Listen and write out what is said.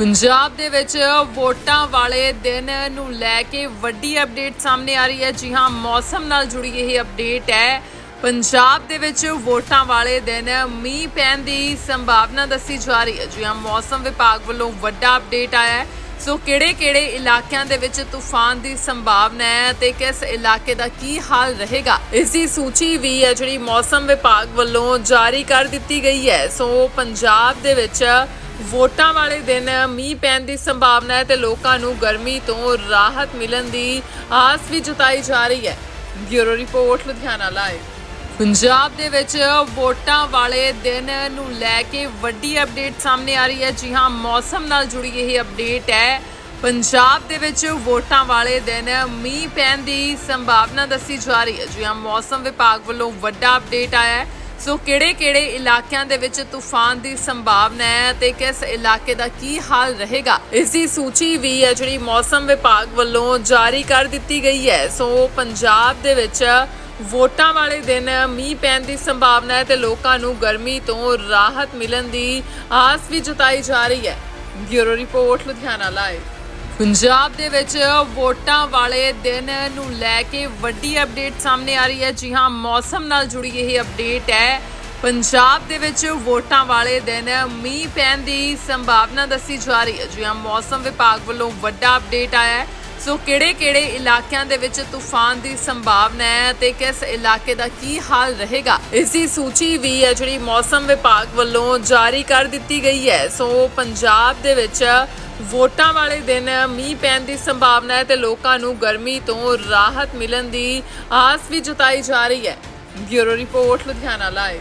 ਪੰਜਾਬ ਦੇ ਵਿੱਚ ਵੋਟਾਂ ਵਾਲੇ ਦਿਨ ਨੂੰ ਲੈ ਕੇ ਵੱਡੀ ਅਪਡੇਟ ਸਾਹਮਣੇ ਆ ਰਹੀ ਹੈ। ਜੀ ਹਾਂ, ਮੌਸਮ ਨਾਲ ਜੁੜੀ ਇਹ ਅਪਡੇਟ ਹੈ। ਪੰਜਾਬ ਦੇ ਵਿੱਚ ਵੋਟਾਂ ਵਾਲੇ ਦਿਨ ਮੀਂਹ ਪੈਣ ਦੀ ਸੰਭਾਵਨਾ ਦੱਸੀ ਜਾ ਰਹੀ ਹੈ। ਜੀ ਹਾਂ, ਮੌਸਮ ਵਿਭਾਗ ਵੱਲੋਂ ਵੱਡਾ ਅਪਡੇਟ ਆਇਆ ਹੈ। ਸੋ ਕਿਹੜੇ-ਕਿਹੜੇ ਇਲਾਕਿਆਂ ਦੇ ਵਿੱਚ ਤੂਫਾਨ ਦੀ ਸੰਭਾਵਨਾ ਹੈ ਤੇ ਕਿਸ ਇਲਾਕੇ ਦਾ ਕੀ ਹਾਲ ਰਹੇਗਾ? ਇਸ ਦੀ ਸੂਚੀ ਵੀ ਹੈ, ਜਿਹੜੀ ਮੌਸਮ ਵਿਭਾਗ ਵੱਲੋਂ ਜਾਰੀ ਕਰ ਦਿੱਤੀ ਗਈ ਹੈ। ਸੋ ਪੰਜਾਬ ਦੇ ਵਿੱਚ ਵੋਟਾਂ ਵਾਲੇ ਦਿਨ ਮੀਂਹ ਪੈਣ ਦੀ ਸੰਭਾਵਨਾ ਹੈ ਤੇ ਲੋਕਾਂ ਨੂੰ ਗਰਮੀ ਤੋਂ ਰਾਹਤ ਮਿਲਣ ਦੀ ਆਸ ਵੀ ਜਤਾਈ ਜਾ ਰਹੀ ਹੈ। Bureau report, Ludhiana live. Punjab ਦੇ ਵਿੱਚ ਵੋਟਾਂ ਵਾਲੇ ਦਿਨ ਨੂੰ ਲੈ ਕੇ ਵੱਡੀ ਅਪਡੇਟ ਸਾਹਮਣੇ ਆ ਰਹੀ ਹੈ। ਜੀ ਹਾਂ, ਮੌਸਮ ਨਾਲ ਜੁੜੀ ਇਹ ਅਪਡੇਟ ਹੈ। ਪੰਜਾਬ ਦੇ ਵਿੱਚ ਵੋਟਾਂ ਵਾਲੇ ਦਿਨ ਮੀਂਹ ਪੈਣ ਦੀ ਸੰਭਾਵਨਾ ਦੱਸੀ ਜਾ ਰਹੀ ਹੈ। ਜੀ ਹਾਂ, ਮੌਸਮ ਵਿਭਾਗ ਵੱਲੋਂ ਵੱਡਾ ਅਪਡੇਟ ਆਇਆ ਹੈ। ਸੋ ਕਿਹੜੇ-ਕਿਹੜੇ ਇਲਾਕਿਆਂ ਦੇ ਵਿੱਚ ਤੂਫਾਨ ਦੀ ਸੰਭਾਵਨਾ ਹੈ ਤੇ ਕਿਸ ਇਲਾਕੇ ਦਾ ਕੀ ਹਾਲ ਰਹੇਗਾ? ਇਸ ਦੀ ਸੂਚੀ ਵੀ ਹੈ, ਜਿਹੜੀ ਮੌਸਮ ਵਿਭਾਗ ਵੱਲੋਂ ਜਾਰੀ ਕਰ ਦਿੱਤੀ ਗਈ ਹੈ। ਸੋ ਪੰਜਾਬ ਦੇ ਵਿੱਚ ਵੋਟਾਂ ਵਾਲੇ ਦਿਨ ਮੀਂਹ ਪੈਣ ਦੀ ਸੰਭਾਵਨਾ ਹੈ ਤੇ ਲੋਕਾਂ ਨੂੰ ਗਰਮੀ ਤੋਂ ਰਾਹਤ ਮਿਲਣ ਦੀ ਆਸ ਵੀ ਜਤਾਈ ਜਾ ਰਹੀ ਹੈ। Bureau report, Ludhiana live. Punjab ਦੇ ਵਿੱਚ ਵੋਟਾਂ ਵਾਲੇ ਦਿਨ ਨੂੰ ਲੈ ਕੇ ਵੱਡੀ ਅਪਡੇਟ ਸਾਹਮਣੇ ਆ ਰਹੀ ਹੈ। ਜੀ ਹਾਂ, ਮੌਸਮ ਨਾਲ ਜੁੜੀ ਇਹ ਅਪਡੇਟ ਹੈ। ਪੰਜਾਬ ਦੇ ਵਿੱਚ ਵੋਟਾਂ ਵਾਲੇ ਦਿਨ ਮੀਂਹ ਪੈਣ ਦੀ ਸੰਭਾਵਨਾ ਦੱਸੀ ਜਾ ਰਹੀ ਹੈ। ਜੀ ਹਾਂ, ਮੌਸਮ ਵਿਭਾਗ ਵੱਲੋਂ ਵੱਡਾ ਅਪਡੇਟ ਆਇਆ ਹੈ। ਸੋ ਕਿਹੜੇ-ਕਿਹੜੇ ਇਲਾਕਿਆਂ ਦੇ ਵਿੱਚ ਤੂਫਾਨ ਦੀ ਸੰਭਾਵਨਾ ਹੈ ਤੇ ਕਿਸ ਇਲਾਕੇ ਦਾ ਕੀ ਹਾਲ ਰਹੇਗਾ? ਇਸ ਦੀ ਸੂਚੀ ਵੀ ਹੈ, ਜਿਹੜੀ ਮੌਸਮ ਵਿਭਾਗ ਵੱਲੋਂ ਜਾਰੀ ਕਰ ਦਿੱਤੀ ਗਈ ਹੈ। ਸੋ ਪੰਜਾਬ ਦੇ ਵਿੱਚ ਵੋਟਾਂ ਵਾਲੇ ਦਿਨ ਮੀਂਹ ਪੈਣ ਦੀ ਸੰਭਾਵਨਾ ਹੈ ਤੇ ਲੋਕਾਂ ਨੂੰ ਗਰਮੀ ਤੋਂ ਰਾਹਤ ਮਿਲਣ ਦੀ ਆਸ ਵੀ ਜਤਾਈ ਜਾ ਰਹੀ ਹੈ। Bureau report, Ludhiana live.